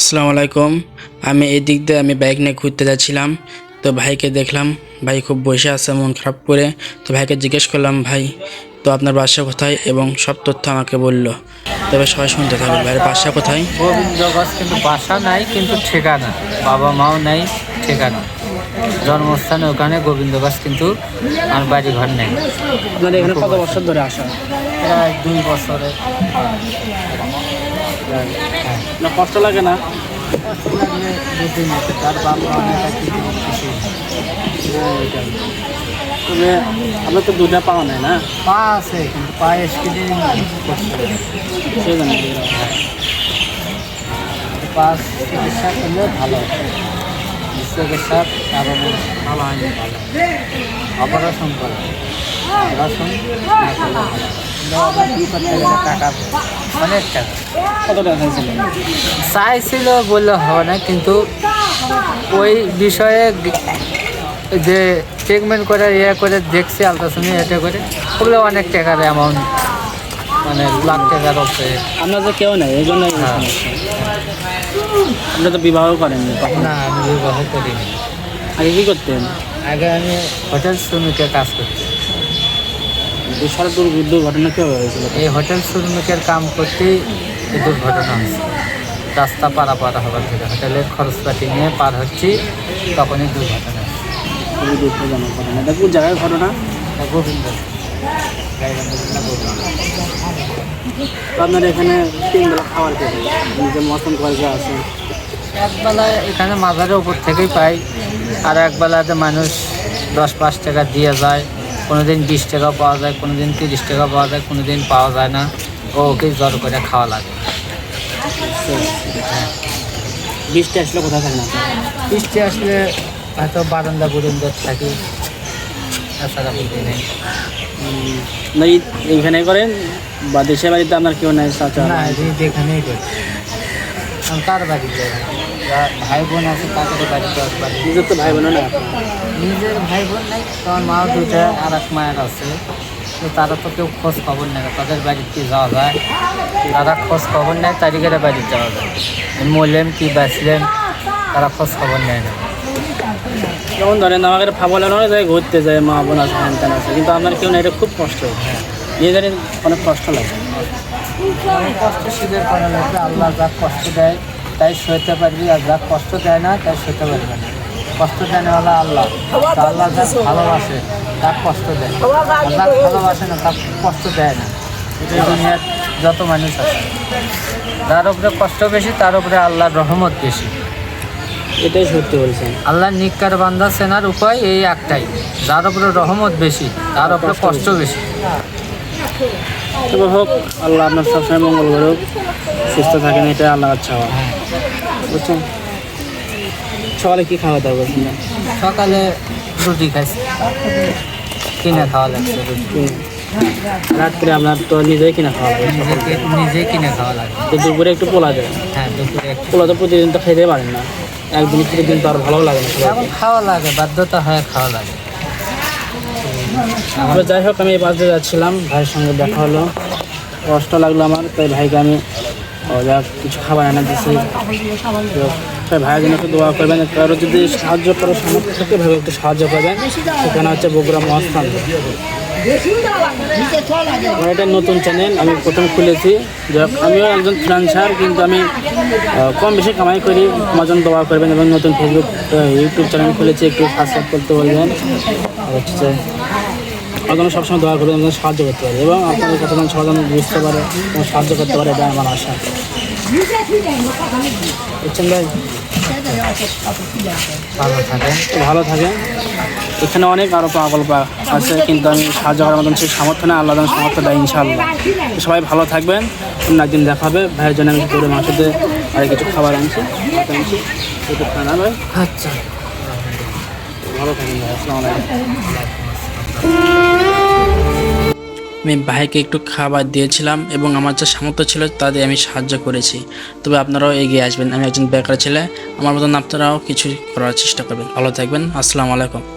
আসসালামু আলাইকুম। আমি এই দিক দিয়ে আমি বাইক নিয়ে ঘুরতে যাচ্ছিলাম। তো ভাইকে দেখলাম ভাই খুব বসে আছে মন খারাপ করে। তো ভাইকে জিজ্ঞেস করলাম ভাই তো আপনার বাসা কোথায়? এবং সব তথ্য আমাকে বলল। তবে সবাই শুনতে থাকবে ভাইয়ের বাসা কোথায়? গোবিন্দগঞ্জ কিন্তু বাসা নাই কিন্তু ঠিকানা। বাবা মাও নাই ঠিকানা। জন্মস্থান ওখানে গোবিন্দগঞ্জ কিন্তু আমার বাড়ি ঘর নেই। আপনার এখানে কত বছর ধরে আসা? প্রায় দুই বছরে। না কষ্ট লাগে না? দুদিন আছে তার বাবা অনেক কিছু তবে আপনার তো দুটা পাওয়া নাই। না পা আছে কিন্তু পায়ে স্কিডিং করছে সেই জন্য পা চিকিৎসা করলে ভালো। চিকিৎসা কারণে ভালো। হয়নি ভালো অপারেশন করে অপারেশন টাকা অনেক টাকা কত টাকা চাইছিল বললে হবে না কিন্তু ওই বিষয়ে যে ট্রিটমেন্ট করে ইয়ে করে দেখছি আলট্রাসাউন্ড এটা করে ওগুলো অনেক টাকার অ্যামাউন্ট মানে লাখ টাকার হচ্ছে আপনার তো কেউ নেই এই জন্যই এই হ্যাঁ। আপনি তো বিবাহ করেননি কখনো। না আমি বিবাহ করিনি। আগে কি করতেন? আগে আমি হোটেল শ্রমিকের কাজ করছি বিশাল দুর্ঘ- দুর্ঘটনা কেউ হয়েছিল? এই হোটেল শ্রমিকের কাম করতেই এই দুর্ঘটনা হচ্ছে রাস্তা পারাপার হবার থেকে হোটেলের খরচপাতি নিয়ে পার হচ্ছি তখনই দুর্ঘটনা খুবই দুঃখজনক ঘটনা। এটা কোন জায়গায় ঘটনা? গোবিন্দ আপনার এখানে তিন বেলা খাবার পেয়ে নিজের মতন করে যে আছে একবেলা এখানে মাজারের উপর থেকেই পাই। আর একবেলাতে মানুষ দশ পাঁচ টাকা দিয়ে যায়। কোনো দিন বিশ টাকা পাওয়া যায় কোনো দিন তিরিশ টাকা পাওয়া যায় কোনো দিন পাওয়া যায় না। ও ওকে জল করে খাওয়া লাগে। বৃষ্টি আসলে কোথায় থাকেন আপনি? বৃষ্টি আসলে হয়তো বারান্দা বুরুন্দা থাকি। তাছাড়া নেই। না এইখানে করেন? বা দেশের বাড়িতে আপনার কেউ নেই চাচা? না এই যেখানেই করি। কার বাড়িতে। যা ভাই বোন আছে তাদের বাড়িতে একবার নিজের তো ভাই বোন না নিজের ভাই বোন নাই তোমার মা দুটা আর এক মায়ের আছে। তো তারা তো কেউ খোঁজ খবর নেয় না তাদের বাড়িতে যাওয়া যায়। তারা খোঁজ খবর নেয় তারিখের বাড়িতে যাওয়া যায়। মরলেন কি বাঁচলেন তারা খোঁজ খবর নেয় না। যেমন ধরেন আমাকে ফাবলে নয় যায় ঘুরতে যায় মা বোন আছে হ্যান আছে কিন্তু আপনার কেউ নেই এটা খুব কষ্ট। নিজেদের অনেক কষ্ট লাগে। কষ্ট স্বীকার করা লাগবে আল্লাহ যা কষ্ট দেয় তাই সইতে পারবি আর যা কষ্ট দেয় না তাই সইতে পারবে না। কষ্ট দেয় না আল্লাহ তা আল্লাহ যা ভালোবাসে তার কষ্ট দেয়। যা ভালোবাসে না তার কষ্ট দেয় না। এই দুনিয়ার যত মানুষ আছে। যার উপরে কষ্ট বেশি তার উপরে আল্লাহর রহমত বেশি। এটাই সত্যি বলছেন। আল্লাহ নিকার বান্দা সেনার উপায় এই একটাই। যার উপরে রহমত বেশি তার উপরে কষ্ট বেশি। তবে হোক আল্লাহ আপনার সবসময় মঙ্গল করুক সুস্থ থাকেন এটাই আল্লাহর চাওয়া। বুঝছেন? সকালে কি খাওয়া দাওয়া করছেন? সকালে রুটি খাইছি। কিনে খাওয়া লাগছে রাত্রে আপনার তো নিজেই কিনে খাওয়া লাগে। নিজেকে নিজে কিনে খাওয়া লাগে। তো দুপুরে একটু পোলা দেয়। হ্যাঁ দুপুরে পোলা তো প্রতিদিন তো খেতে পারেন না। একদিন প্রতিদিন তো আর ভালো লাগে না। খাওয়া লাগে বাধ্যতা হয় খাওয়া লাগে। তবে যাই হোক, আমি এই বাসে যাচ্ছিলাম, ভাইয়ের সঙ্গে দেখা হলো। কষ্ট লাগল আমার, তাই ভাইকে আমি যা কিছু খাবার এনে দিচ্ছি তাই ভাইয়ের জন্য একটু দোয়া করবেন কারও যদি সাহায্য করার সামর্থ্য থাকে ভাবে একটু সাহায্য করবেন। সেখানে হচ্ছে বগুড়া মহাস্থান। আমার এটা নতুন চ্যানেল আমি প্রথম খুলেছি। আমিও একজন ফ্রিল্যান্সার কিন্তু আমি কম বেশি কামাই করি। আমার জন্য দোয়া করবেন এবং নতুন ফেসবুক ইউটিউব চ্যানেল খুলেছি, একটু সাবস্ক্রাইব করতে বলবেন। হচ্ছে জন্য সবসময় দয়া করে যেন সাহায্য করতে পারে এবং আপনাদের কথা যেন সবাই যেন বুঝতে পারে এবং সাহায্য করতে পারে এটা আমার আশা। বুঝছেন ভাই? ভালো থাকেন। তো ভালো থাকেন। এখানে অনেক আরও প্রকল্প আছে কিন্তু আমি সাহায্য করার মতন সেই সামর্থ্য নেই আল্লাহ সামর্থ্য দেয় ইনশাআল্লাহ। সবাই ভালো থাকবেন। অন্য একদিন দেখা হবে। ভাইয়ের জন্য আমি গরু মাংসতে আর কিছু খাবার আনছি। আনছি। খানা ভাই। আচ্ছা। ভালো থাকেন ভাই আসসালামু আলাইকুম। আমি ভাইকে একটু খাবার দিয়েছিলাম এবং আমার যা সামর্থ্য ছিল তাদের আমি সাহায্য করেছি। তবে আপনারাও এগিয়ে আসবেন। আমি একজন বেকার ছেলে। আমার মতন আপনারাও কিছু করার চেষ্টা করবেন। ভালো থাকবেন। আসসালামু আলাইকুম।